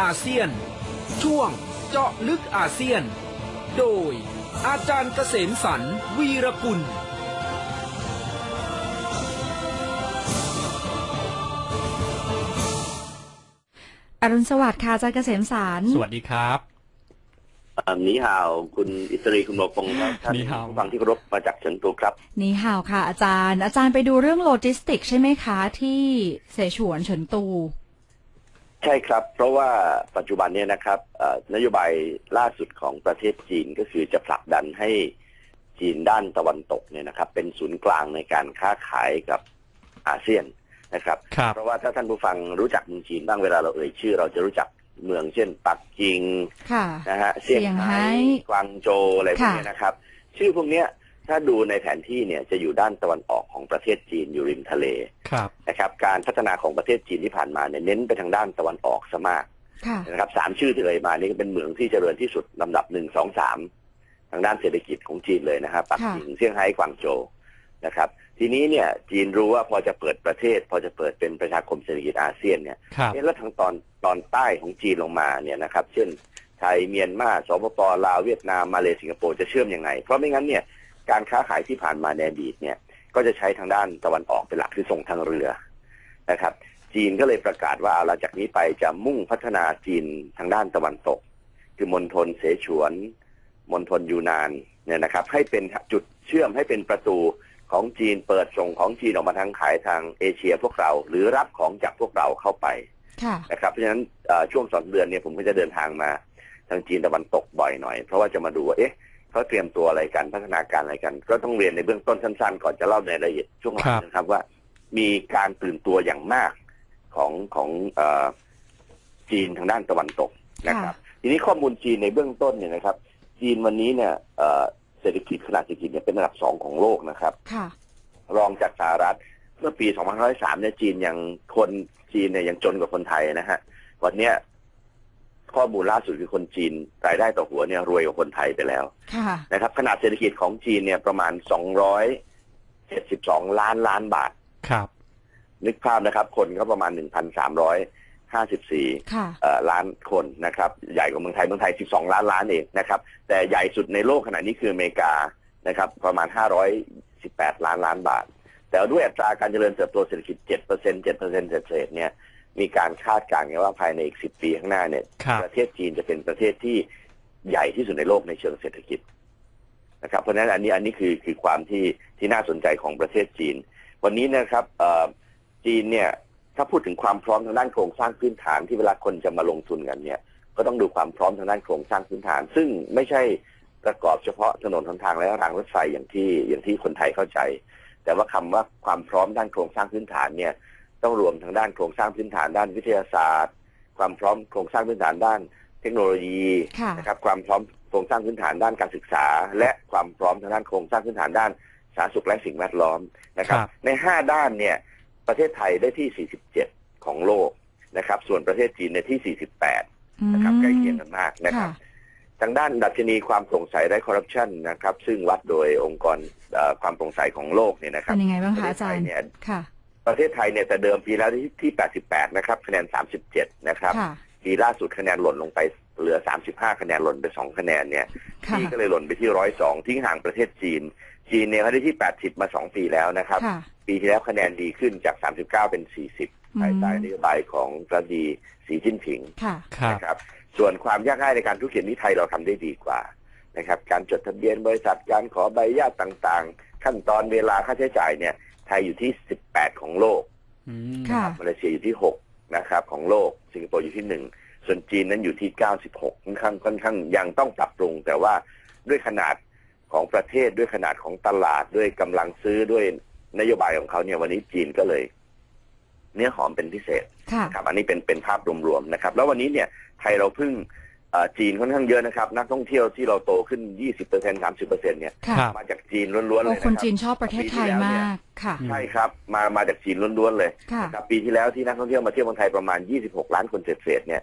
อาเซียน ช่วงเจาะลึกอาเซียน โดย อาจารย์เกษมสรรวีรกุล อรุณสวัสดิ์ค่ะอาจารย์เกษมสาร สวัสดีครับ อ่านีฮาวคุณอิสรีคุณโมพงศ์ครับท่านนีฮาว ผู้ฟังที่เคารพมาจากเฉิงตูครับ นี่ห่าวค่ะอาจารย์ อาจารย์ไปดูเรื่องโลจิสติก ใช่ไหมคะ ที่เสฉวนเฉินตู ใช่ครับ เพราะว่าปัจจุบันเนี้นะครับเอ่อนโยบายล่าสุดของประเทศจีนก็คือจะผลักดันให้จีนด้านตะวันตกเนี่ยนะครับ เป็นศูนย์กลางในการค้าขายกับอาเซียนนะครับครับเพราะว่าถ้าท่านผู้ฟังรู้จักเมืองจีนบ้างเวลาเราเอ่ยชื่อ เราจะรู้จักเมืองเช่นปักกิ่งค่ะนะฮะเซี่ยงเซี่ยงไฮ้ไฮ้กวางโจวอะไรพวกเนี้ยนะครับ ชื่อพวกเนี้ย ถ้าดูในแผนที่เนี่ยจะอยู่ด้านตะวันออกของประเทศจีนอยู่ริมทะเลครับนะครับการพัฒนาของประเทศจีนที่ผ่านมาเนี่ยเน้นไปทางด้านตะวันออกซะมากค่ะนะครับสามชื่อที่เลยมานี่ก็เป็นเมืองที่เจริญที่สุดลำดับหนึ่งสองสามทางด้านเศรษฐกิจของจีนเลยนะครับปักกิ่งเซี่ยงไฮ้กวางโจวนะครับ ทีนี้เนี่ยจีนรู้ว่าพอจะเปิดประเทศ พอจะเปิดเป็นประชาคมเศรษฐกิจอาเซียนเนี่ยครับเอ๊ะแล้วทางตอนตอนใต้ของจีนลงมาเนี่ยนะครับ เช่นไทยเมียนมาสปปลาวเวียดนามมาเลสิงคโปร์จะเชื่อมยังไง เพราะไม่งั้นเนี่ย การค้าขายที่ผ่านมาในอดีตเนี่ย ก็จะใช้ทางด้านตะวันออกเป็นหลักคือส่งทางเรือนะครับ จีนก็เลยประกาศว่าเอาละจากนี้ไปจะมุ่งพัฒนาจีนทางด้านตะวันตก คือมณฑลเสฉวนมณฑลยูนานเนี่ยนะครับ ให้เป็นจุดเชื่อมให้เป็นประตูของจีนเปิดส่งของจีนออกมาทางขายทางเอเชียพวกเรา หรือรับของจากพวกเราเข้าไปค่ะนะครับเพราะฉะนั้นเอ่อช่วงสองเดือนเนี่ยผมก็จะเดินทางมาทางจีนตะวันตกบ่อยหน่อย เพราะว่าจะมาดูว่าเอ๊ะ เขาเตรียมตัวอะไรกันพัฒนาการอะไรกัน ก็ต้องเรียนในเบื้องต้นสั้นๆ ก่อนจะเล่าในรายละเอียดช่วงหลังนะครับว่า มีการตื่นตัวอย่างมากของของเออจีนทางด้านตะวันตกนะครับ ทีนี้ข้อมูลจีนในเบื้องต้นเนี่ยนะครับ จีนวันนี้เนี่ยเอ่อเศรษฐกิจขนาดเศรษฐกิจเนี่ยเป็นอันดับสองของโลกนะครับค่ะรองจากสหรัฐเมื่อปี 2503 เนี่ยจีนยังคนจีนเนี่ยยังจนกว่าคนไทยนะฮะ วันเนี้ย ข้อมูลล่าสุดคือคนจีนรายได้ต่อหัวเนี่ยรวยกว่าคนไทยไปแล้วค่ะนะครับขนาดเศรษฐกิจของจีนเนี่ยประมาณ 272 ล้านล้านบาทครับ นึกภาพนะครับ คนก็ประมาณ 1,354ค่ะเอ่อล้านคนนะครับ ใหญ่กว่าเมืองไทยเมืองไทย 12 ล้านล้านเองนะครับ แต่ใหญ่สุดในโลกขณะนี้คืออเมริกานะครับ ประมาณ 518 ล้านล้านบาท แต่ด้วยอัตราการเจริญเติบโตเศรษฐกิจ 7% 7%เศษๆเนี่ย มีการคาดการณ์กันว่าภายในอีก10ปีข้างหน้าเนี่ย ครับประเทศจีนจะเป็นประเทศที่ใหญ่ที่สุดในโลกในเชิงเศรษฐกิจนะครับ เพราะฉะนั้นอันนี้อันนี้คือคือความที่ที่น่าสนใจของประเทศจีน วันนี้นะครับเอ่อจีนเนี่ยถ้าพูดถึงความพร้อมทางด้านโครงสร้างพื้นฐานที่เวลาคนจะมาลงทุนกันเนี่ย ก็ต้องดูความพร้อมทางด้านโครงสร้างพื้นฐาน ซึ่งไม่ใช่ประกอบเฉพาะถนนหนทางและรางรถไฟอย่างที่อย่างที่คนไทยเข้าใจ แต่ว่าคำว่าความพร้อมด้านโครงสร้างพื้นฐานเนี่ย ต้องรวมทางด้านโครงสร้างพื้นฐานด้านวิทยาศาสตร์ ความพร้อมโครงสร้างพื้นฐานด้านเทคโนโลยีค่ะนะครับ ความพร้อมโครงสร้างพื้นฐานด้านการศึกษา และความพร้อมทางด้านโครงสร้างพื้นฐานด้านสาธารณสุขและสิ่งแวดล้อมนะครับครับในห้าด้านเนี่ยประเทศไทยได้ที่ 47 ของโลกนะครับ ส่วนประเทศจีนในที่ 48อืมนะครับใกล้เคียงกันมากนะครับค่ะทางด้านดัชนีความโปร่งใสและคอร์รัปชันนะครับ ซึ่งวัดโดยองค์กรเอ่อความโปร่งใสของโลกเนี่ยนะครัเป็บนยังไงบ้างประคะเทศอาไทจารยย์เนี่ยค่ะ ประเทศไทยเนี่ยแต่เดิมปีแล้วที่ที่88 นะครับคะแนน 37 นะครับค่ะปีล่าสุดคะแนนหล่นลงไปเหลือ 35 คะแนนหล่นไป 2 คะแนนเนี่ยค่ะปีก็เลยหล่นไปที่ 102 ทิ้งห่างประเทศจีน จีนเนี่ยเขาได้ที่ 80 มา 2 ปีแล้วนะครับค่ะปีที่แล้วคะแนนดีขึ้นจาก 39 เป็น 40ภายใต้นโยบายของประธานาธิบดีสีจิ้นผิงค่ะครับนะครับ ส่วนความยากง่ายในการธุรกิจนี้ไทยเราทำได้ดีกว่านะครับ การจดทะเบียนบริษัทการขอใบอนุญาตต่าง ๆ ขั้นตอนเวลาค่าใช้จ่ายเนี่ย ไทยอยู่ที่ 18 ของโลกอืมค่ะมาเลเซียอยู่ที่ 6 นะครับ ของโลก สิงคโปร์อยู่ที่ 1 ส่วนจีนนั้นอยู่ที่ 96 ค่อนข้างค่อนข้างยังต้องปรับปรุง แต่ว่าด้วยขนาดของประเทศด้วยขนาดของตลาดด้วยกำลังซื้อด้วยนโยบายของเขาเนี่ยวันนี้จีนก็เลย เนื้อหอมเป็นพิเศษค่ะครับอันนี้เป็นเป็นภาพรวมๆนะครับ แล้ววันนี้เนี่ยไทยเราเพิ่งเอ่อ จีนค่อนข้างเยอะนะครับ นักท่องเที่ยวที่เราโตขึ้น 20% 30%เนี่ยค่ะครับมาจากจีนล้วนๆโอ้เลยนะคนครับจีนชอบประเทศไทยมากค่ะ ใช่ครับมามาจากจีนล้วนๆเลยค่ะ นะครับปีที่แล้วที่นักท่องเที่ยวมาเที่ยวเมืองไทยประมาณ 26 ล้านคนเศษๆเนี่ย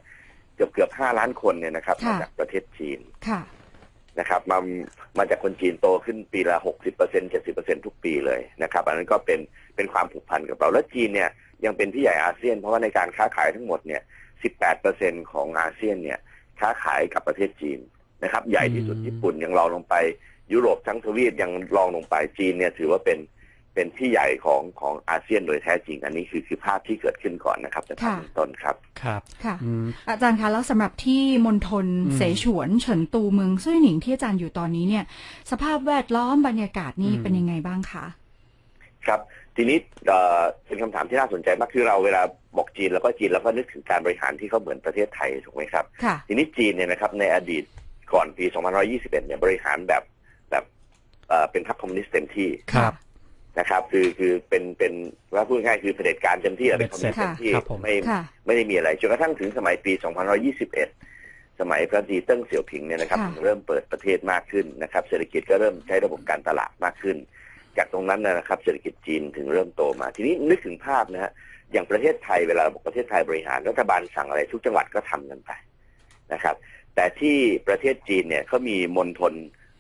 เกือบเกือบ5ล้านคนเนี่ยนะครับค่ะ มาจากประเทศจีนค่ะ นะครับมามาจากคนจีนโตขึ้นปีละ 60% 70%ทุกปีเลยนะครับอันนั้นก็เป็นเป็นความผูกพันกับเราและจีนเนี่ยยังเป็นพี่ใหญ่อาเซียน เพราะว่าในการค้าขายทั้งหมดเนี่ย 18%ของอาเซียนเนี่ย ค้าขายกับประเทศจีนนะครับ ใหญ่ที่สุดอืมญี่ปุ่นยังรองลงไป ยุโรปทั้งทวีปยังรองลงไปจีนเนี่ยถือว่าเป็นเป็นที่ใหญ่ของของอาเซียนโดยแท้จริง อันนี้คือคือภาพที่เกิดขึ้นก่อนนะครับจะค่ะทำเป็นต้นครับครับค่ะอืมอาจารย์คะแล้วสำหรับที่มณฑลอืมเสฉวนเฉินตูเมืองซุยหนิงที่อาจารย์อยู่ตอนนี้เนี่ย สภาพแวดล้อมบรรยากาศนี่อืมเป็นยังไงบ้างคะครับ ทีนี้เอ่อเป็นคำถามที่น่าสนใจมากคือเราเวลา บอกจีนแล้วก็จีนแล้วก็นึกถึงการบริหารที่เขาเหมือนประเทศไทยถูกไหมครับค่ะทีนี้จีนเนี่ยนะครับในอดีตก่อนปี2121 เนี่ยบริหารแบบแบบเอ่อเป็นพรรคคอมมิวนิสต์เต็มที่ครับนะครับ คือคือเป็นเป็นว่าพูดง่ายๆคือเผด็จการเต็มที่อะเป็นคอมมิวนิสต์ค่ะเต็มที่ครับผมไม่ค่ะไม่ได้มีอะไรจนกระทั่งถึงสมัยปี2121 สมัยพระดีเติ้งเสี่ยวผิงเนี่ยนะครับค่ะถึงเริ่มเปิดประเทศมากขึ้นนะครับ เศรษฐกิจก็เริ่มใช้ระบบการตลาดมากขึ้น จากตรงนั้นนะครับ เศรษฐกิจจีนถึงเริ่มโตมา ทีนี้นึกถึงภาพนะฮะ อย่างประเทศไทยเวลาบอกประเทศไทยบริหารรัฐบาลสั่งอะไรทุกจังหวัดก็ทำกันไปนะครับ แต่ที่ประเทศจีนเนี่ยเขามีมณฑล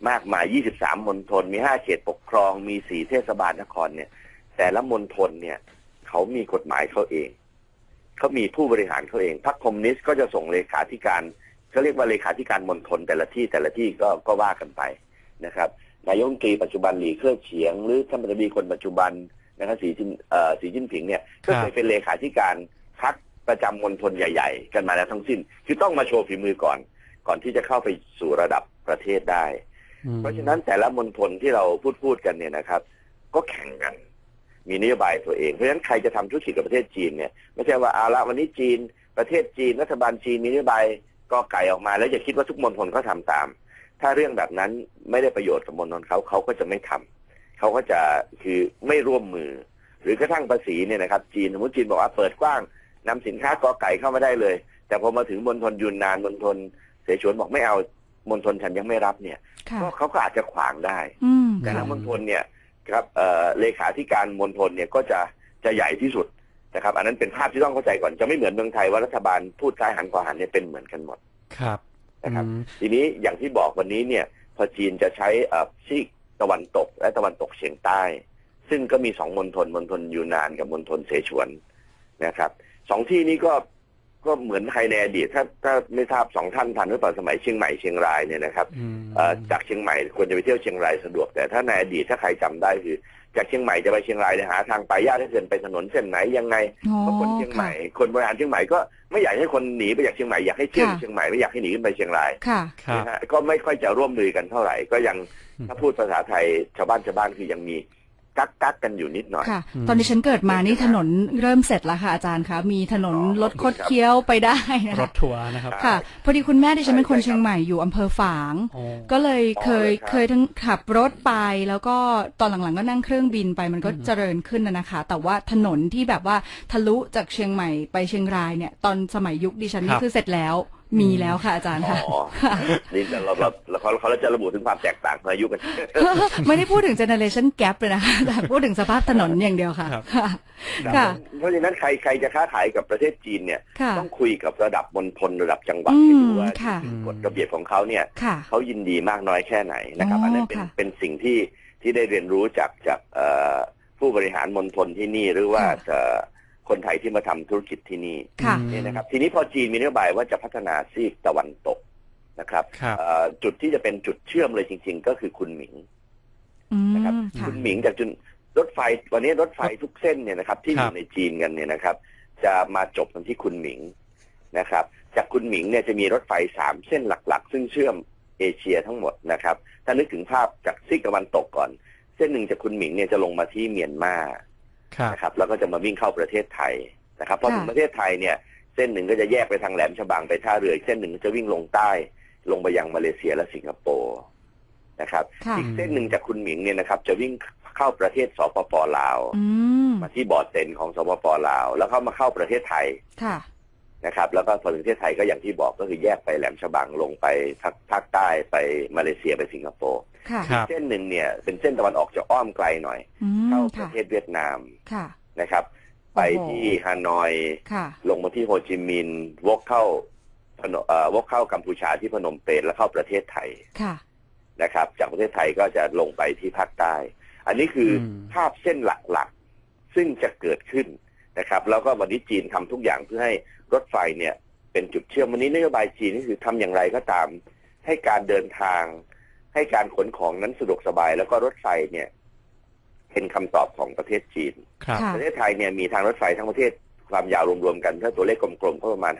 มากมาย 23 มณฑล มี 5 เขตปกครอง มี 4 เทศบาลนครเนี่ย แต่ละมณฑลเนี่ยเขามีกฎหมายเขาเอง เขามีผู้บริหารเขาเอง พรรคคอมมิวนิสต์ก็จะส่งเลขาธิการเขาเรียกว่าเลขาธิการมณฑลแต่ละที่แต่ละที่ก็ก็ว่ากันไปนะครับ นายกรัฐมนตรีปัจจุบันหลีเครือเฉียง หรือท่านประธานคนปัจจุบัน นะครับสีจิ้นเอ่อสีจิ้นผิงเนี่ยก็เคยเป็นเลขาธิการพรรคประจำมณฑลใหญ่ ๆ กันมาแล้วทั้งสิ้น คือต้องมาโชว์ฝีมือก่อน ก่อนที่จะเข้าไปสู่ระดับประเทศได้อืมเพราะฉะนั้นแต่ละมณฑลที่เราพูดพูดกันเนี่ยนะครับ ก็แข่งกัน มีนโยบายตัวเองเพราะฉะนั้นใครจะทำธุรกิจกับประเทศจีนเนี่ยไม่ใช่ว่าเอาละวันนี้จีน ประเทศจีนรัฐบาลจีนมีนโยบายก็ไก่ออกมา แล้วอย่าคิดว่าทุกมณฑลเขาทำตาม ถ้าเรื่องแบบนั้นไม่ได้ประโยชน์กับมณฑลเขาเขาก็จะไม่ทำ เขาก็จะคือไม่ร่วมมือ หรือกระทั่งภาษีเนี่ยนะครับจีนสมมติจีนบอกว่าเปิดกว้างนำสินค้ากอไก่เข้ามาได้เลย แต่พอมาถึงมณฑลยูนนานมณฑลเสฉวนบอกไม่เอามณฑลฉันยังไม่รับเนี่ยค่ะก็เขาก็อาจจะขวางได้อืมแต่ละค่ะมณฑลเนี่ยครับเอ่อเลขาธิการมณฑลเนี่ยก็จะจะใหญ่ที่สุดนะครับ อันนั้นเป็นภาพที่ต้องเข้าใจก่อนจะไม่เหมือนเมืองไทยว่ารัฐบาลพูดซ้ายหันขวาหันเนี่ยเป็นเหมือนกันหมดครับนะครับอืมทีนี้อย่างที่บอกวันนี้เนี่ย พอจีนจะใช้เอ่อซีก ตะวันตกและตะวันตกเฉียงใต้ ซึ่งก็มีสองมณฑลมณฑลยูนานกับมณฑลเสฉวนนะครับสองที่นี้ก็ก็เหมือนไทยในอดีตถ้าถ้าไม่ทราบสองท่านทันหรือเปล่าสมัยเชียงใหม่เชียงรายเนี่ยนะครับอืมเอ่อจากเชียงใหม่ควรจะไปเที่ยวเชียงรายสะดวกแต่ถ้าในอดีตถ้าใครจำได้คือ จากเชียงใหม่จะไปเชียงรายเนี่ยหาทางไปยากที่เกินไปถนนเส้นไหนยังไงอ๋อเพราะคนเชียงใหม่ คนบริหารเชียงใหม่ก็ไม่อยากให้คนหนีไปจากเชียงใหม่อยากให้เที่ยวอยู่เชียงใหม่ไม่อยากให้หนีขึ้นไปเชียงรายค่ะครับนะฮะก็ไม่ค่อยจะร่วมมือกันเท่าไหร่ก็ยังอืม ถ้าพูดภาษาไทยชาวบ้านชาวบ้านคือยังมีกักกักกันอยู่นิดหน่อย ค่ะอืมตอนที่ฉันเกิดมานี่ถนนเริ่มเสร็จแล้วค่ะอาจารย์คะมีถนนอ๋อรถคดเคี้ยวไปได้นะรคะถทัวร์นะครับค่ะ พอดีคุณแม่ดิฉันเป็นคนใช่ครับเชียงใหม่อยู่อำเภอฝางอ๋อก็เลยเคยอ๋อเลยครับเคยทั้งขับรถไป แล้วก็ตอนหลังๆก็นั่งเครื่องบินไปมันก็อืมเจริญขึ้นนะนะคะ แต่ว่าถนนที่แบบว่าทะลุจากเชียงใหม่ไปเชียงรายเนี่ย ตอนสมัยยุคดิฉันนี่คือเสร็จแล้ว มีแล้วค่ะอาจารย์ค่ะอ๋อนี่เราเราเราเขาเขาจะระบุถึงความแตกต่างของอายุกัน ไม่ได้พูดถึงเจเนเรชันแก p เลยนะคะแต่พูดถึงสภาพถนนอย่างเดียวค่ะครับค่ะค่ะ เพราะฉะนั้นใครใครจะค้าขายกับประเทศจีนเนี่ยค่ะต้องคุยกับระดับมณฑลระดับจังหวัดอืมให้ดูว่าค่ะกฎระเบียบของเขาเนี่ยค่ะเขายินดีมากน้อยแค่ไหนนะครับอ๋ออัอันนั้นเป็นค่ะเป็นสิ่งที่ที่ได้เรียนรู้จากจากเอ่อผู้บริหารมณฑลที่นี่หรือว่า ค่ะเอ่อคนไทยที่มาทำธุรกิจที่นี่ค่ะอืมนี่นะครับ ทีนี้พอจีนมีนโยบายว่าจะพัฒนาซีกตะวันตกนะครับครับเอ่อจุดที่จะเป็นจุดเชื่อมเลยจริง ๆ ก็คือคุณหมิงอืมนะครับค่ะคุณหมิงจากจุดรถไฟวันนี้รถไฟทุกเส้นเนี่ยนะครับ ที่อครัยู่บในจีนกันเนี่ยนะครับ จะมาจบกันที่คุณหมิงนะครับ จากคุณหมิงเนี่ยจะมีรถไฟสามเส้นหลัก ๆ ซึ่งเชื่อมเอเชียทั้งหมดนะครับ ถ้านึกถึงภาพจากซีกตะวันตกก่อน เส้นหนึ่งจากคุณหมิงเนี่ยจะลงมาที่เมียนมาครับ นะครับแล้วก็จะมาวิ่งเข้าประเทศไทยนะครับพอค่ะถึงประเทศไทยเนี่ยเส้นหนึ่งก็จะแยกไปทางแหลมฉบังไปท่าเรืออีกเส้นหนึ่งก็จะวิ่งลงใต้ลงไปยังมาเลเซียและสิงคโปร์นะครับค่ะอีกเส้นหนึ่งจากคุณหมิงเนี่ยนะครับ จะวิ่งเข้าประเทศสปปลาวอืมมาที่บอร์ดเต็นของสปปลาว แล้วเข้ามาเข้าประเทศไทยค่ะ นะครับแล้วก็พอถึงประเทศไทยก็อย่างที่บอกก็คือแยกไปแหลมฉบังลงไปภาคภาคใต้ไปมาเลเซียไปสิงคโปร์ค่ะครับเส้นหนึ่งเนี่ยเป็นเส้นตะวันออกจะอ้อมไกลหน่อยอืเข้ามปค่ะระเทศเวียดนามค่ะนะครับ ไปโอ้โหที่ฮานอยค่ะลงมาที่โฮจิมินห์วกเข้าพนเอ่อวกเข้ากัมพูชาที่พนมเปญแล้วเข้าประเทศไทยค่ะนะครับ จากประเทศไทยก็จะลงไปที่ภาคใต้ อันนี้คืออมภาพเส้นหลักๆ ซึ่งจะเกิดขึ้นนะครับ แล้วก็วันนี้จีนทำทุกอย่างเพื่อให้ รถไฟเนี่ยเป็นจุดเชื่อมวันนี้นโยบายจีนก็คือทำอย่างไรก็ตาม ให้การเดินทาง ให้การขนของนั้นสะดวกสบาย แล้วก็รถไฟเนี่ยเป็นคำตอบของประเทศจีนครับค่ะประเทศไทยเนี่ยมีทางรถไฟทั้งประเทศความยาวรวมๆกันถ้าตัวเลขกลมๆก็ประมาณ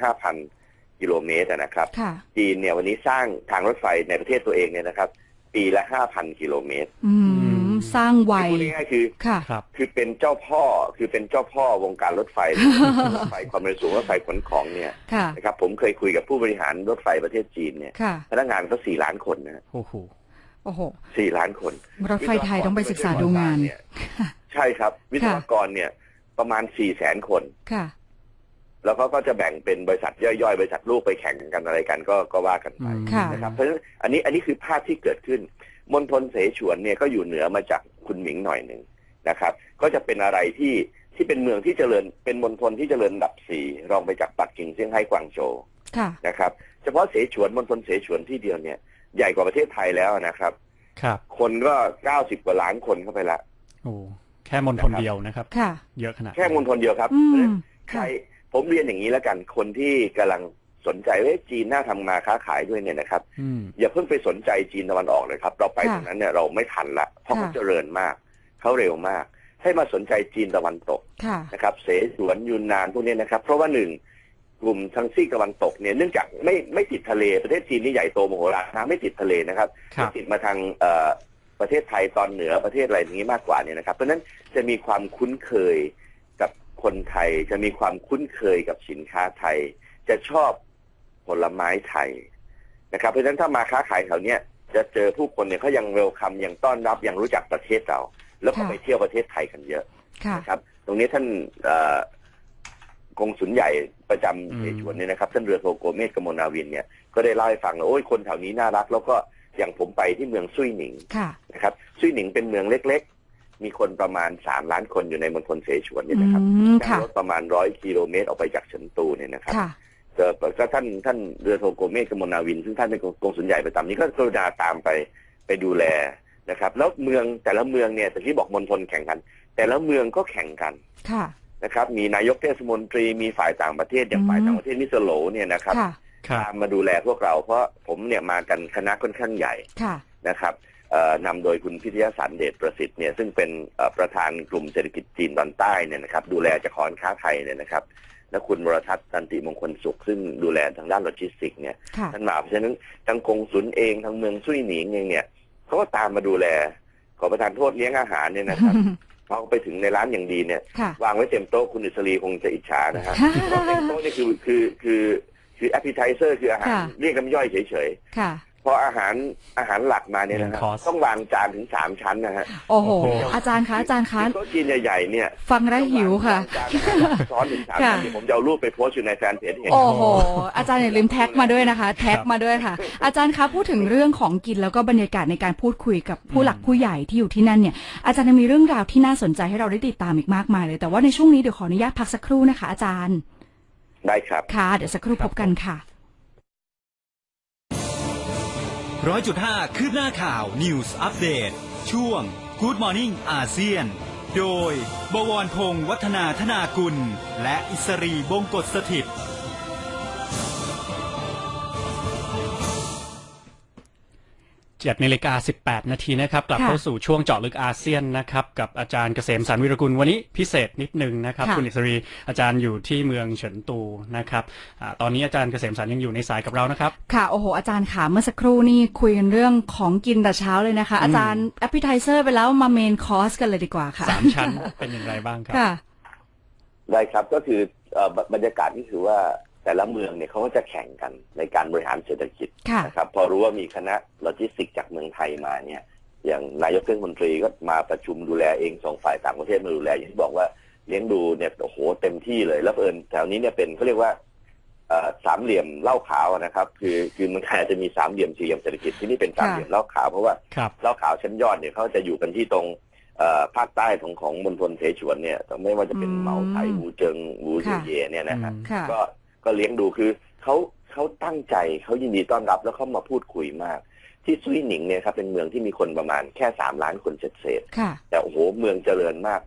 5,000กิโลเมตรอะนะครับค่ะจีนเนี่ยวันนี้สร้างทางรถไฟในประเทศตัวเองเนี่ยนะครับ ปีละ5,000กิโลเมตรอืม สร้างไวพูดง่ายๆคือค่ะครับ คือเป็นเจ้าพ่อคือเป็นเจ้าพ่อวงการรถไฟรถไฟความเร็วสูงรถไฟขนของเนี่ยค่ะนะครับผมเคยคุยกับผู้บริหารรถไฟประเทศจีนเนี่ยค่ะพนักงานก็สี่ล้านคนนะโอ้โหโอ้โหสี่ล้านคน รถไฟไทยต้องไปศึกษาดูงานเนี่ยใช่ครับ วิศวกรเนี่ย ประมาณสี่แสนคนค่ะแล้วเขาก็จะแบ่งเป็นบริษัทย่อยๆ บริษัทลูกไปแข่งกันอะไรกันก็ก็ว่ากันไปอืมค่ะนะครับเพราะฉะนั้นอันนี้อันนี้คือภาพที่เกิดขึ้น มณฑลเสฉวนเนี่ยก็อยู่เหนือมาจากคุณหมิงหน่อยหนึ่งนะครับ ก็จะเป็นอะไรที่ที่เป็นเมืองที่เจริญเป็นมณฑลที่เจริญอันดับสี่รองไปจากปักกิ่งเซี่ยงไฮ้กวางโจวค่ะนะครับ เฉพาะเสฉวนมณฑลเสฉวนที่เดียวเนี่ยใหญ่กว่าประเทศไทยแล้วนะครับ ครับ คนก็เก้าสิบกว่าล้านคนเข้าไปละโอ้แค่มณฑลเดียวนะครับค่ะเยอะขนาด แค่มณฑลเดียวครับอืเพราะฉะนั้มนใครค่ะผมเรียนอย่างนี้แล้วกัน คนที่กำลัง สนใจว่าเอ๊ะจีนน่าทำมาค้าขายด้วยเนี่ยนะครับอืมอย่าเพิ่งไปสนใจจีนตะวันออกเลยครับ เราไปค่ะตรงนั้นเนี่ยเราไม่ทันละเพราะเขาค่ะเจริญมากเขาเร็วมาก ให้มาสนใจจีนตะวันตกค่ะนะครับ เสฉวนยูนนานพวกนี้นะครับ เพราะว่าหนึ่งกลุ่มทางซีกตะวันตกเนี่ยเนื่องจากไม่ไม่ติดทะเลประเทศจีนนี่ใหญ่โตมโหฬารนะไม่ติดทะเลนะครับครับติดมาทางเอ่อประเทศไทยตอนเหนือประเทศอะไรอย่างนี้มากกว่าเนี่ยนะครับเพราะฉะนั้นจะมีความคุ้นเคยกับคนไทย จะมีความคุ้นเคยกับสินค้าไทย จะชอบ ผลไม้ไทยนะครับ เพราะฉะนั้นถ้ามาค้าขายแถวเนี้ยจะเจอผู้คนเนี่ยเขายังเวลคัมยังต้อนรับยังรู้จักประเทศเรา แล้วก็ค่ะไปเที่ยวประเทศไทยกันเยอะค่ะนะครับ ตรงนี้ท่านเอ่อกงสุลใหญ่ประจำอืมเสฉวนเนี่ยนะครับท่านเรือโทโกเมศกมลนาวินเนี่ยก็ได้เล่าให้ฟังว่าโอ้ยคนแถวนี้น่ารัก แล้วก็อย่างผมไปที่เมืองซุยหนิงค่ะนะครับซุยหนิงเป็นเมืองเล็กๆ มีคนประมาณสามล้านคนอยู่ในมณฑลเสฉวนเนี่ยอืนะครับมนั่งค่ะรถประมาณร้อยกิโลเมตรออกไปจากเฉินตูเนี่ยนะครับค่ะเจอ ก็ท่านท่านเรือโทโกเมฆกมลนาวิน ซึ่งท่านเป็นกงสุลใหญ่ประจำนี้ก็กรุณาตามไปไปดูแลนะครับ แล้วเมืองแต่ละเมืองเนี่ยแต่ที่บอกมณฑลแข่งกัน แต่ละเมืองก็แข่งกันค่ะนะครับ มีนายกเทศมนตรีมีฝ่ายต่างประเทศอย่างอืมฝ่ายต่างประเทศมิสโลเนี่ยนะครับค่ะครับตามมาดูแลพวกเราเพราะผมเนี่ยมากันคณะค่อนข้างใหญ่ค่ะนะครับเอ่อนำโดยคุณพิทยาสันเดชประสิทธิ์เนี่ยซึ่งเป็นเอ่อประธานกลุ่มเศรษฐกิจจีนตอนใต้เนี่ยนะครับ ดูแลจากรค้าไทยเนี่ยนะครับ และคุณวรทัศน์ตันติมงคลสุข ซึ่งดูแลทางด้านโลจิสติกส์เนี่ยค่ะท่านมาเพราะฉะนั้นทางกงสุลเองทางเมืองซุยหนิงเองเนี่ยเขาก็ตามมาดูแล ขอประทานโทษเลี้ยงอาหารเนี่ยนะครับพอไปถึงในร้านอย่างดีเนี่ยค่ะวางไว้เต็มโต๊ะคุณอิสรีคงจะอิจฉานะฮะเพราะเต็มโต๊ะนี่คือคือคือคือแอปเปิลไทเซอร์คืออาหารค่ะเรียกน้ำย่อยเฉยๆค่ะ พออาหารอาหารหลักมาเนี่ยนะฮะ Main course ต้องวางจานถึงสามชั้นนะฮะโอ้โห โอ้โห อาจารย์คะอาจารย์คะโต๊ะจีนใหญ่ๆเนี่ยฟังแล้วหิวค่ะ ต้องวางจานอาหารซ้อนถึงสามค่ะชั้นเดี๋ยวผมจะเอารูปไปโพสต์อยู่ในแฟนเพจให้เห็น โอ้โห อาจารย์อย่าลืมแท็กมาด้วยนะคะ แท็กมาด้วยค่ะ อาจารย์คะพูดถึงเรื่องของกินแล้วก็บรรยากาศในการพูดคุยกับผู้หลักผู้ใหญ่ที่อยู่ที่นั่นเนี่ย อาจารย์ยังมีเรื่องราวที่น่าสนใจให้เราได้ติดตามอีกมากมายเลย แต่ว่าในช่วงนี้เดี๋ยวขออนุญาตพักสักครู่นะคะ อาจารย์ ได้ครับ ค่ะ เดี๋ยวสักครู่พบกันค่ะ ร้อยจุดห้าคืบหน้าข่าว News Update ช่วง Good Morning อาเซียน โดย บวรพงศ์วัฒนาธนากุล และอิสรีบงกฎสถิต 7นาฬิกา18 นาทีนะครับ กลับเข้าสู่ช่วงเจาะลึกอาเซียนนะครับ กับอาจารย์เกษมสันวิรกุล วันนี้พิเศษนิดนึงนะครับ คุณอิสรีอาจารย์อยู่ที่เมืองเฉินตูนะครับอตอนนี้อาจารย์เกษมสันยังอยู่ในสายกับเรานะครับ ค่ะ โอ้โห อาจารย์ค่ะ เมื่อสักครู่นี่คุยกันเรื่องของกินแต่เช้าเลยนะคะ อาจารย์แอปเปิลไทเซอร์ไปแล้วมาเมนคอร์สกันเลยดีกว่าค่ะสามชั้นเป็นอย่างไรบ้างครับค่ะได้ครับก็คือบรรยากาศที่ถือว่า แต่ละเมืองเนี่ยเขาก็จะแข่งกันในการบริหารเศรษฐกิจค่ะนะครับพอรู้ว่ามีคณะโลจิสติกส์จากเมืองไทยมาเนี่ย อย่างนายกเทศมนตรีก็มาประชุมดูแลเองส่งฝ่ายต่างประเทศมาดูแลอย่างที่บอกว่าเลี้ยงดูเนี่ยโอ้โหเต็มที่เลยแล้วเอิญแถวนี้เนี่ยเป็นเขาเรียกว่าเอ่อสามเหลี่ยมเหล้าขาวนะครับคือคือเมืองไทยจะมีสามเหลี่ยมสี่เหลี่ยมเศรษฐกิจที่นี่เป็นสามเหลี่ยมเหล้าขาวเพราะว่าครับเหล้าขาวชั้นยอดเนี่ยเขาจะอยู่กันที่ตรงเอ่อภาคใต้ของของมณฑลเสฉวนเนี่ยไม่ว่าจะเป็นอืมเหมาไทยวูเจิงวูเยค่ะเยเนี่ยนะฮะอืมค่ะก็ ก็เลี้ยงดูคือเขาเขาตั้งใจเขายินดีต้อนรับแล้วเขามาพูดคุยมาก ที่ซุยหนิงเนี่ยครับเป็นเมืองที่มีคนประมาณแค่สามล้านคนเศษค่ะๆแต่โอ้โหเมืองเจริญมาก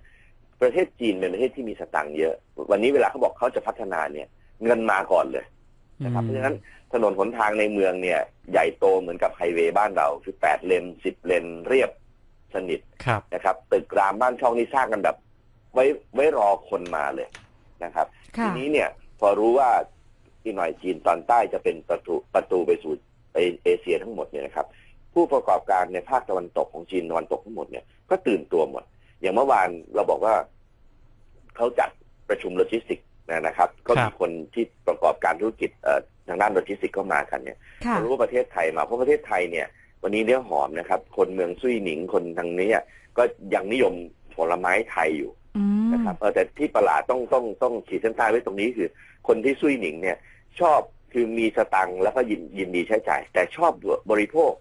ประเทศจีนเป็นประเทศที่มีสตังค์เยอะ วันนี้เวลาเขาบอกเขาจะพัฒนาเนี่ย เงินมาก่อนเลยนะครับอืมเพราะฉะนั้นถนนหนทางในเมืองเนี่ย ใหญ่โตเหมือนกับไฮเวย์บ้านเราคือแปดเลนสิบเลนเรียบสนิทครับนะครับ ตึกรามบ้านช่องนี่สร้างกันแบบ ไว้ไว้รอคนมาเลยนะครับค่ะทีนี้เนี่ย พอรู้ว่าอีกหน่อยจีนตอนใต้จะเป็นประตูประตูไปสู่เอเอเชียทั้งหมดเนี่ยนะครับ ผู้ประกอบการในภาคตะวันตกของจีนตะวันตกทั้งหมดเนี่ยก็ตื่นตัวหมด อย่างเมื่อวานเราบอกว่าเขาจัดประชุมโลจิสติกส์นะครับ ก็ครัมีบคนที่ประกอบการธุรกิจเอ่อทางด้านโลจิสติกส์ก็มากันเนี่ยค่ะเรารู้ว่าประเทศไทยมาเพราะประเทศไทยเนี่ย วันนี้เนื้อหอมนะครับ คนเมืองซุยหนิงคนทางนี้ก็ยังนิยมผลไม้ไทยอยู่อืม นะครับเออแต่ที่ประหลาดต้องต้องต้องขีดเส้นใต้ไว้ตรงนี้คือ คนที่ซุยหนิงเนี่ยชอบคือมีสตังค์แล้วก็ยินยินดีใช้จ่าย แต่ชอบบริโภค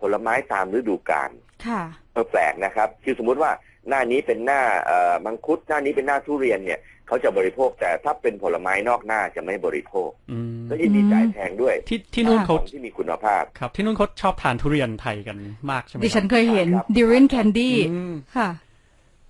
ผลไม้ตามฤดูกาลค่ะเออแปลกนะครับ คือสมมุติว่าหน้านี้เป็นหน้าเอ่อมังคุดหน้านี้เป็นหน้าทุเรียนเนี่ยเขาจะบริโภคแต่ถ้าเป็นผลไม้นอกหน้าจะไม่บริโภคอืมและยินดีจ่ายแพงด้วย ที่ที่นู่นขเขาองที่มีคุณภาพครับ ที่นู่นเขาชอบทานทุเรียนไทยกันมากใช่ไหมดิฉันครับเคยเห็นครับดิรินแคนดี้อืมค่ะ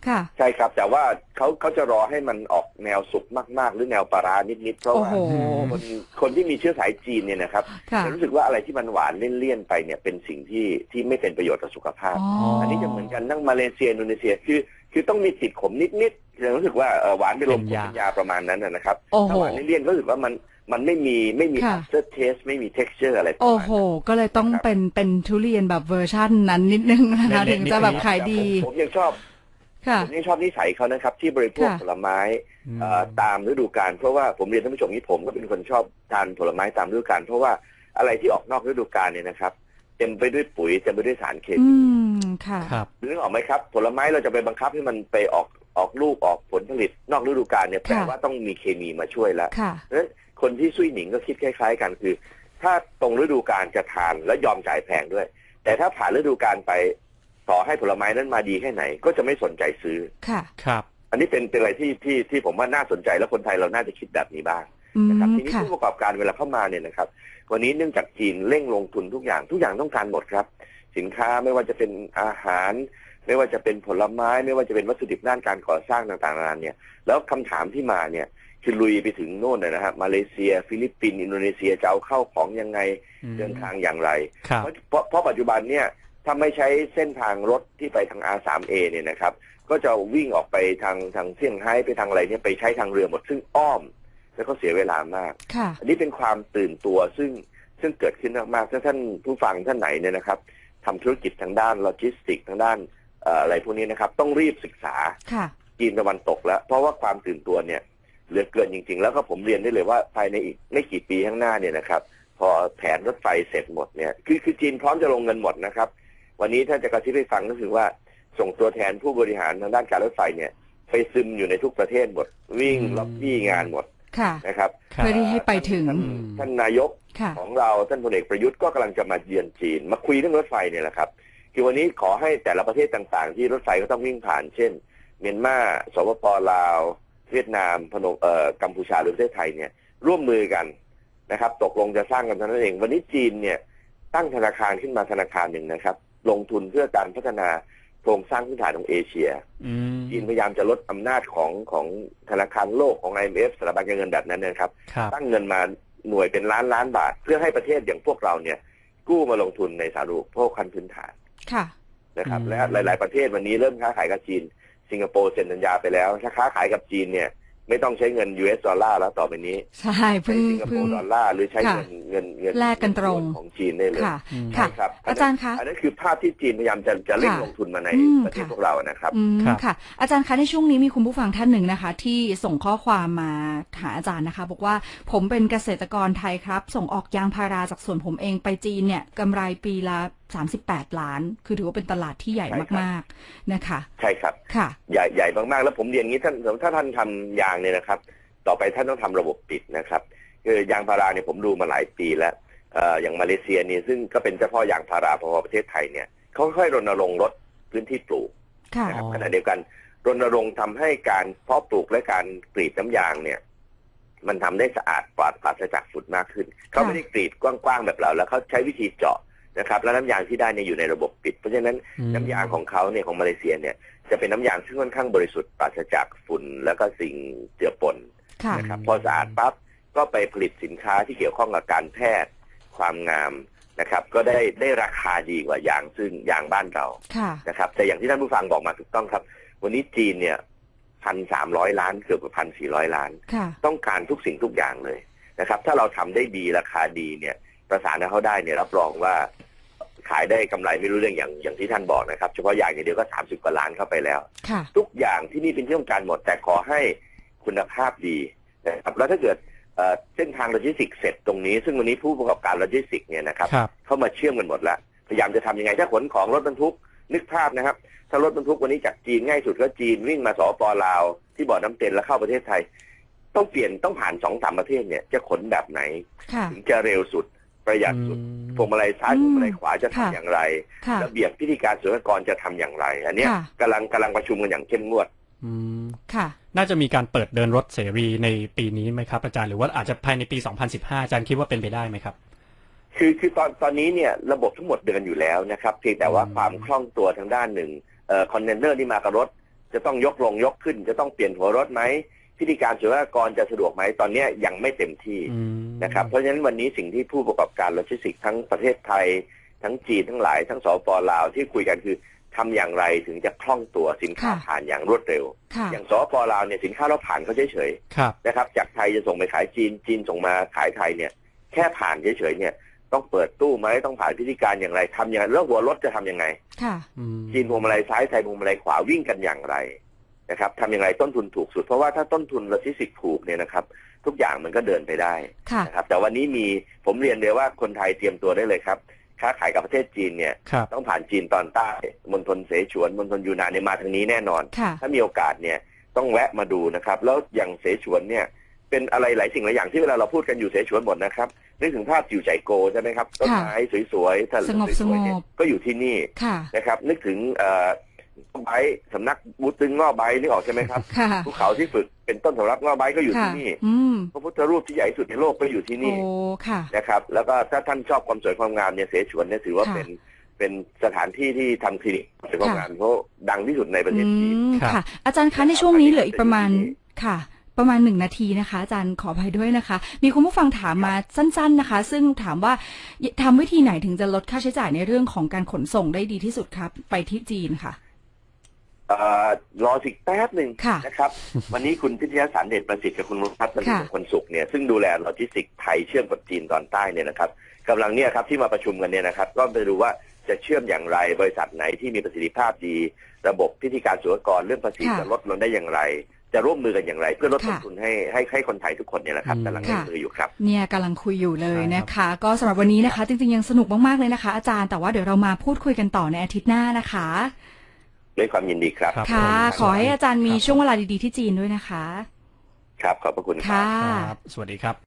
ค่ะ ใช่ครับ แต่ว่าเขาเขาจะรอให้มันออกแนวสุกมาก ๆ หรือแนวปลาร้านิด ๆ เพราะโอ้ว่าโหคนคนที่มีเชื้อสายจีนเนี่ยนะครับค่ะจะรู้สึกว่าอะไรที่มันหวานเลี่ยน ๆ ไปเนี่ยเป็นสิ่งที่ที่ไม่เป็นประโยชน์ต่อสุขภาพอ๋ออัอันนี้จะเหมือนกันทั้งมาเลเซียอินโดนีเซียคือคือต้องมีติดขมนิดๆจะรู้สึกว่าเอ่อหวานไปลมเป็นขมยาเป็นยาประมาณนั้นนะนะครับโอ้โหถ้าหวานเลี่ยนๆก็รู้สึกว่ามันมันไม่มีไม่มีค่ะ after taste ไม่มี texture อะไรประโอ้มาณโหนั้นก็เลยต้องเป็นเป็นทุเรียนแบบเวอร์ชั่นนั้นนิดนึงนะคะเละๆถึงจะแบบขายดี ผมผมยังชอบค่ะ ผมยังชอบนิสัยเขานะครับ ที่บริโภคค่ะผลไม้อืมเอ่อตามฤดูกาลเพราะว่าผมเรียนท่านผู้ชมนี้ผมก็เป็นคนชอบทานผลไม้ตามฤดูกาลเพราะว่าอะไรที่ออกนอกฤดูกาลเนี่ยนะครับเต็มไปด้วยปุ๋ยเต็มไปด้วยสารเคอืมีมค่ะครับนึกออกไหมครับ ผลไม้เราจะไปบังคับให้มันไปออกออกลูกออกผลผลิตนอกฤดูกาลเนี่ยแปลค่ะว่าต้องมีเคมีมาช่วยแล้วค่ะเพราะฉะนั้นคนที่ซุยหนิงก็คิดคล้าย ๆ กันคือ ถ้าตรงฤดูกาลจะทานและยอมจ่ายแพงด้วย แต่ถ้าผ่านฤดูกาลไป ต่อให้ผลไม้นั้นมาดีแค่ไหน ก็จะไม่สนใจซื้อค่ะครับ อันนี้เป็นเป็นอะไรที่ที่ที่ผมว่าน่าสนใจและคนไทยเราน่าจะคิดแบบนี้บ้างอืมนะครับทีนี้ค่ะผู้ประกอบการเวลาเข้ามาเนี่ยนะครับ วันนี้เนื่องจากจีนเร่งลงทุนทุกอย่างทุกอย่างต้องการหมดครับ สินค้าไม่ว่าจะเป็นอาหาร ไม่ว่าจะเป็นผลไม้ ไม่ว่าจะเป็นวัตถุดิบด้านการก่อสร้างต่างๆนานาเนี่ยแล้วคำถามที่มาเนี่ยคือลุยไปถึงโน่นเลยนะฮะมาเลเซีย ฟิลิปปินส์อินโดนีเซียจะเอาเข้าของยังไงอืมเดินทางอย่างไรครับเพราะเพราะเพราะปัจจุบันเนี่ย ถ้าไม่ใช้เส้นทางรถที่ไปทาง R3A เนี่ยนะครับ ก็จะวิ่งออกไปทางทางเซี่ยงไฮ้ไปทางอะไรเนี่ยไปใช้ทางเรือหมดซึ่งอ้อม แล้วก็เสียเวลามาก ค่ะ อันนี้เป็นความตื่นตัวซึ่งซึ่งเกิดขึ้นมากๆถ้าท่านผู้ฟังท่านไหนเนี่ยนะครับทำธุรกิจทางด้านโลจิสติก ทางด้านเอ่ออะไรพวกนี้นะครับ ต้องรีบศึกษาค่ะ จีนตะวันตกแล้ว เพราะว่าความตื่นตัวเนี่ยเหลือเกินจริง ๆ แล้วก็ผมเรียนได้เลยว่าภายในอีกไม่กี่ปีข้างหน้าเนี่ยนะครับ พอแผนรถไฟเสร็จหมดเนี่ยคือคือจีนพร้อมจะลงเงินหมดนะครับ วันนี้ถ้าจะกระซิบให้ฟังก็คือว่าส่งตัวแทนผู้บริหารทางด้านการรถไฟเนี่ย ไปซึมอยู่ในทุกประเทศหมด วิ่งอืมล็อบบี้งานหมดค่ะนะครับครับเพื่อที่ให้ไปถึงท่านอืมท่านนายกค่ะของเราท่านพลเอกประยุทธ์ก็กำลังจะมาเยือนจีน มาคุยเรื่องรถไฟเนี่ยแหละครับคือวันนี้ขอให้แต่ละประเทศต่างๆ ที่รถไฟก็ต้องวิ่งผ่าน เช่น เมียนมาสปปลาว เวียดนามพนมเอ่อกัมพูชาหรือประเทศไทยเนี่ยร่วมมือกันนะครับ ตกลงจะสร้างกันเท่านั้นเอง วันนี้จีนเนี่ยตั้งธนาคารขึ้นมาธนาคารหนึ่งนะครับ ลงทุนเพื่อการพัฒนาโครงสร้างพื้นฐานของเอเชียอืมจีนพยายามจะลดอำนาจของของธนาคารโลกของ IMF สถาบันการเงินแบบนั้นนะครับครับ ตั้งเงินมาหน่วยเป็นล้านล้านบาท เพื่อให้ประเทศอย่างพวกเราเนี่ยกู้มาลงทุนในสาธารณูปโภคขั้นพื้นฐานค่ะนะครับอืมและหลาย ๆ ประเทศวันนี้เริ่มค้าขายกับจีน สิงคโปร์เซ็นสัญญาไปแล้ว ถ้าค้าขายกับจีนเนี่ย ไม่ต้องใช้เงิน US ดอลลาร์แล้วต่อไปนี้ ใช่ใช้เพิ่งสิงคโปเพิ่งร์ดอลลาร์หรือใช้ค่ะเงินเงินเงินแลกกันตรงของจีนได้เลยค่ะอืมค่ะใช่ครับอาจารย์คะอันนั้นคือภาพที่จีนพยายามจะจะเร่งค่ะลงทุนมาในอืมประเทศค่ะพวกเรานะครับอืมครับค่ะ อาจารย์คะในช่วงนี้มีคุณผู้ฟังท่านหนึ่งนะคะ ที่ส่งข้อความมาหาอาจารย์นะคะ บอกว่าผมเป็นเกษตรกรไทยครับ ส่งออกยางพาราจากสวนผมเองไปจีนเนี่ยกำไรปีละ38 ล้าน คือถือว่าเป็นตลาดที่ใหญ่ใช่ครับมากๆนะคะ ใช่ครับค่ะใหญ่ใหญ่มากๆ แล้วผมเรียนอย่างนี้ท่านถ้าท่านทำยางเนี่ยนะครับ ต่อไปท่านต้องทำระบบปิดนะครับคือยางพาราเนี่ยผมดูมาหลายปีแล้วเอ่ออย่างมาเลเซียนี่ซึ่งก็เป็นเจ้าพ่อยางพาราพอๆประเทศไทยเนี่ยเขาค่อยๆรณรงค์ลดพื้นที่ปลูกค่ะนะครับอ๋อขณะเดียวกันรณรงค์ทำให้การเพาะปลูกและการกรีดน้ำยางเนี่ย มันทำได้สะอาดปลอดปราศจากฝุ่นมากขึ้น เขาไม่ได้กรีดกว้างๆแบบเรา แล้วเขาใช้วิธีเจาะ นะครับแล้วน้ำยางที่ได้เนี่ยอยู่ในระบบปิด เพราะฉะนั้นอืมน้ำยางของเขาเนี่ยของมาเลเซียเนี่ยจะเป็นน้ำยางที่ค่อนข้างบริสุทธิ์ปราศจากฝุ่นแล้วก็สิ่งเจือปนค่ะนะครับพอสะอาดปั๊บก็ไปผลิตสินค้าที่เกี่ยวข้องกับการแพทย์ความงามนะครับ ก็ได้ได้ราคาดีกว่ายางซึ่งยางบ้านเราค่ะนะครับ แต่อย่างที่ท่านผู้ฟังบอกมาถูกต้องครับ วันนี้จีนเนี่ยพันสามร้อยล้านเกือบพันสี่ร้อยล้านค่ะต้องการทุกสิ่งทุกอย่างเลยนะครับ ถ้าเราทำได้ดีราคาดีเนี่ยประสานกับเขาได้เนี่ยรับรองว่า ขายได้กำไรไม่รู้เรื่องอย่างอย่างที่ท่านบอกนะครับ เฉพาะอย่างอย่างเดียวก็สามสิบกว่าล้านเข้าไปแล้วค่ะทุกอย่างที่นี่เป็นที่ต้องการหมด แต่ขอให้คุณภาพดีนะครับแล้วถ้าเกิดเอ่อเส้นทางโลจิสติกส์เสร็จตรงนี้ ซึ่งวันนี้ผู้ประกอบการโลจิสติกส์เนี่ยนะครับครับเข้ามาเชื่อมกันหมดแล้วพยายามจะทำยังไงถ้าขนของรถบรรทุกนึกภาพนะครับ ถ้ารถบรรทุกวันนี้จากจีนง่ายสุดก็จีนวิ่งมาสปลาวที่บ่อน้ำเต็นแล้วเข้าประเทศไทย ต้องเปลี่ยนต้องผ่านสองสามประเทศเนี่ยจะขนแบบไหนค่ะถึงจะเร็วสุด ประหยัดสุดอืมพวงมาลัยซ้ายอืมพวงมาลัยขวาจะทำค่ะอย่างไรค่ะระเบียบพิธีการศุลกากรจะทำอย่างไร อันเนี้ยค่ะกำลังกำลังประชุมกันอย่างเข้มงวดอืมค่ะ น่าจะมีการเปิดเดินรถเสรีในปีนี้ไหมครับอาจารย์หรือว่าอาจจะภายในปี 2015 อาจารย์คิดว่าเป็นไปได้ไหมครับ คือคือตอนตอนนี้เนี่ยระบบทั้งหมดเดินอยู่แล้วนะครับเพียงแต่ว่าอืมความคล่องตัวทางด้านหนึ่งเอ่อคอนเทนเนอร์ที่มากับรถ จะต้องยกลงยกขึ้น จะต้องเปลี่ยนหัวรถไหม พิธีการศุลกากรจะสะดวกไหมตอนเนี้ยยังไม่เต็มที่อืมนะครับ เพราะฉะนั้นวันนี้สิ่งที่ผู้ประกอบการโลจิสติกส์ทั้งประเทศไทย ทั้งจีนทั้งหลาย ทั้งสปลาวที่คุยกันคือทำอย่างไรถึงจะคล่องตัวสินค้าค่ะผ่านอย่างรวดเร็วค่ะอย่างสปลาวเนี่ยสินค้าเราผ่านเขาเฉยๆครับนะครับ จากไทยจะส่งไปขายจีน จีนส่งมาขายไทยเนี่ย แค่ผ่านเฉยๆเนี่ย ต้องเปิดตู้ไหมต้องผ่านพิธีการอย่างไรทำอย่างไรแล้วหัวรถจะทำยังไงค่ะอืมจีนพวงมาลัยซ้ายไทยพวงมาลัยขวาวิ่งกันอย่างไร นะครับทำอย่างไรต้นทุนถูกสุด เพราะว่าถ้าต้นทุนโลจิสติกส์ถูกเนี่ยนะครับ ทุกอย่างมันก็เดินไปได้ค่ะนะครับแต่วันนี้มีผมเรียนเลยว่าคนไทยเตรียมตัวได้เลยครับค้าขายกับประเทศจีนเนี่ยครับต้องผ่านจีนตอนใต้มณฑลเสฉวนมณฑลยูนานเนี่ยมาทางนี้แน่นอนค่ะถ้ามีโอกาสเนี่ยต้องแวะมาดูนะครับ แล้วอย่างเสฉวนเนี่ยเป็นอะไรหลายสิ่งหลายอย่างที่เวลาเราพูดกันอยู่เสฉวนหมดนะครับนึกถึงภาพจิวใจโกใช่ไหมครับต้นไม้สวยๆทะเลสงบสวยๆเนี่ยสงบก็อยู่ที่นี่ค่ะนะครับนึกถึง เอ่อไบร์ทสำนักบูตึงง้อไบร์ทนึกออกใช่ไหมครับค่ะภูเขาที่ฝึกเป็นต้นสำรับง้อไบร์ทก็อยู่ค่ะที่นี่อืมพระพุทธรูปที่ใหญ่ที่สุดในโลกก็อยู่ที่โอ้นี่ค่ะนะครับ แล้วก็ถ้าท่านชอบความสวยความงามเนี่ยเสฉวนเนี่ยถือว่าค่ะเป็นเป็นสถานที่ที่ทำคลินิกสวยความงามเพราะดังที่สุดในประเทอืศจีนมครับค่ะ อาจารย์คะในช่วงนี้เหลืออีกประมาณที่นี่ค่ะประมาณหนึ่งนาทีนะคะ อาจารย์ขออภัยด้วยนะคะ มีคุณผู้ฟังถามมาสั้น ๆนะคะ ซึ่งถามว่าทำวิธีไหนถึงจะลดค่าใช้จ่ายในเรื่องของการขนส่งได้ดีที่สุดครับ ไปที่จีนค่ะเอ่อ รอสิแป๊บหนึ่งค่ะนะครับ วันนี้คุณพิทยาสารเดชประสิทธิ์กับคุณมุพัฒน์ประสิทธิ์ค่ะคนสุขเนี่ยซึ่งดูแลโลจิสติกส์ไทยเชื่อมกับจีนตอนใต้เนี่ยนะครับกำลังเนี่ยครับที่มาประชุมกันเนี่ยนะครับ ก็ไปดูว่าจะเชื่อมอย่างไรบริษัทไหนที่มีประสิทธิภาพดี ระบบพิธีการศุลกากรเรื่องภาษีค่ะจะลดลงได้อย่างไรจะร่วมมือกันอย่างไร เพื่อลดต้นค่ะทุนให้ให้ให้คนไทยทุกคนเนี่ยนะครับอืมกำลังร่วมค่ะมืออยู่ครับ เนี่ยกำลังคุยอยู่เลยใช่ครับนะคะ ก็สำหรับวันนี้นะคะ จริงๆยังสนุกมากๆเลยนะคะ อาจารย์แต่ว่าเดี๋ยวเรามาพูดคุยกันต่อในอาทิตย์หน้านะคะ ด้วยความยินดีครับ ครับค่ะ ผมขอให้อาจารย์มีครับช่วงเวลาดีๆที่จีนด้วยนะคะ ครับ ขอบพระคุณครับ ค่ะ ครับ สวัสดีครับ